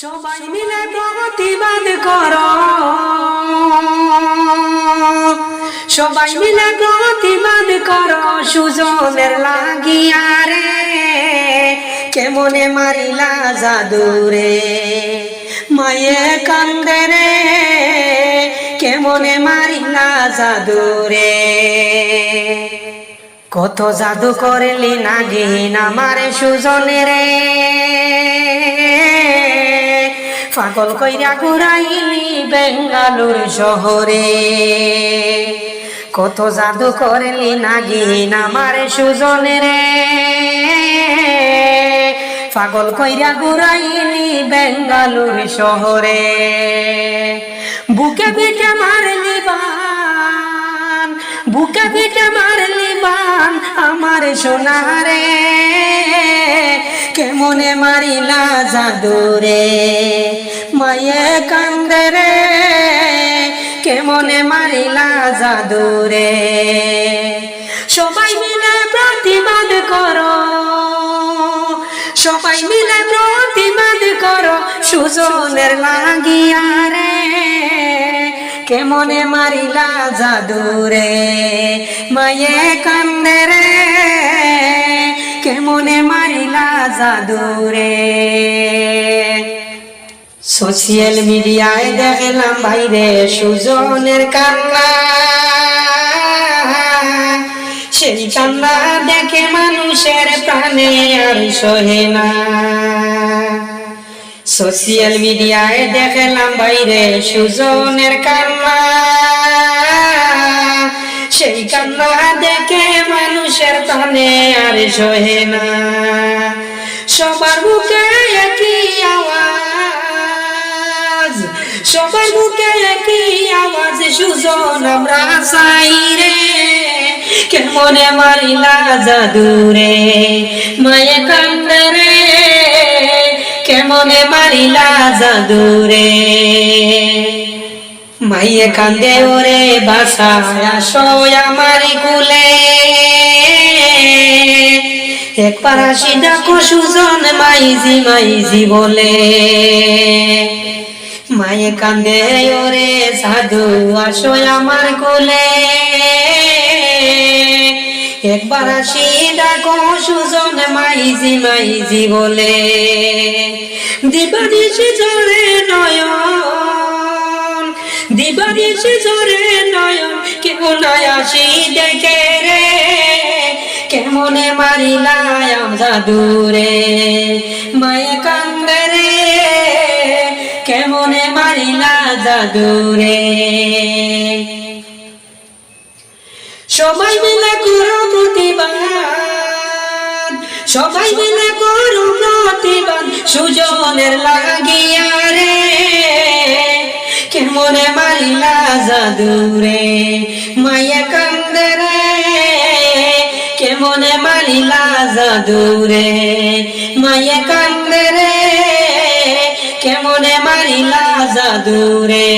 সবাই মিলে প্রতিবাদ করো। সবাই মিলে প্রতিবাদ করো। সুজনের লাগিয়া রে কেমনে মারিলা জাদুরে? মায়ে কান্দে রে কেমনে মারিলা জাদুরে? কত জাদু করলি নাগিন আমার সুজনে রে পাগল কইরা ঘুরাইলি বেঙ্গালুর শহরে। কত জাদু করলি নাগিন আমার সুজনে রে। পাগল কইরা ঘুরাইলি বেঙ্গালুর শহরে। বুকে পিঠে মারলি বান, বুকে পিঠে মারলি বান আমার সোনারে। কেমনে মারিলা জাদুরে? মায়ে কান্দে রে, কেমনে মারিলা জাদুরে? সবাই মিলে প্রতিবাদ করো, সবাই মিলে প্রতিবাদ করো, সুজনের লাগিয়া রে, কেমনে মারিলা জাদুরে? মায়ে কান্দে রে, কেমনে মারিলা জাদুরে? সোশিয়াল মিডিয়ায় দেখলাম বাইরে সুজনের কান্না। সেই কান্না দেখে মানুষের প্রাণে আর সহে না। সোশিয়াল মিডিয়ায় দেখলাম বাইরে সুজনের কান্না। সেই কান্না দেখে মানুষের প্রাণে আর সহে না। সবার বুকে একই আওয়াজ। সবার বুকে একই আওয়াজ, সুজন আমরা চাই রে। কেমনে মারিলা জাদুরে মায়ে কান্দে রে। কেমনে মারিলা জাদুরে মাইয়ে কান্দে ওরে, বাসায় আসো আমার কুলে। একবার আসি ডাকো, সুজন, মাইজি মাইজি বলে। মায়ে কান্দে, ওরে সাধু, আসো আমার কোলে। একবার আসি ডাকো সুজন মাইজি মাইজি বলে। দিবানিশি জোরে নয়ন দিবানিশি জোরে নয়ন কেউ নাই আসি দেখে রে। কেমনে মারিলাম জাদুরে মায়ে কান্দে রে জাদুরে সবাই মিলে করো প্রতিবাদ। সবাই মিলে করো প্রতিবাদ। সুজনের লাগিয়া রে, কেমনে মারিলা জাদুরে মায়া কান্দে রে, কেমনে মারিলা জাদুরে কান্দে রে কেমনে মারিলা জাদুরে?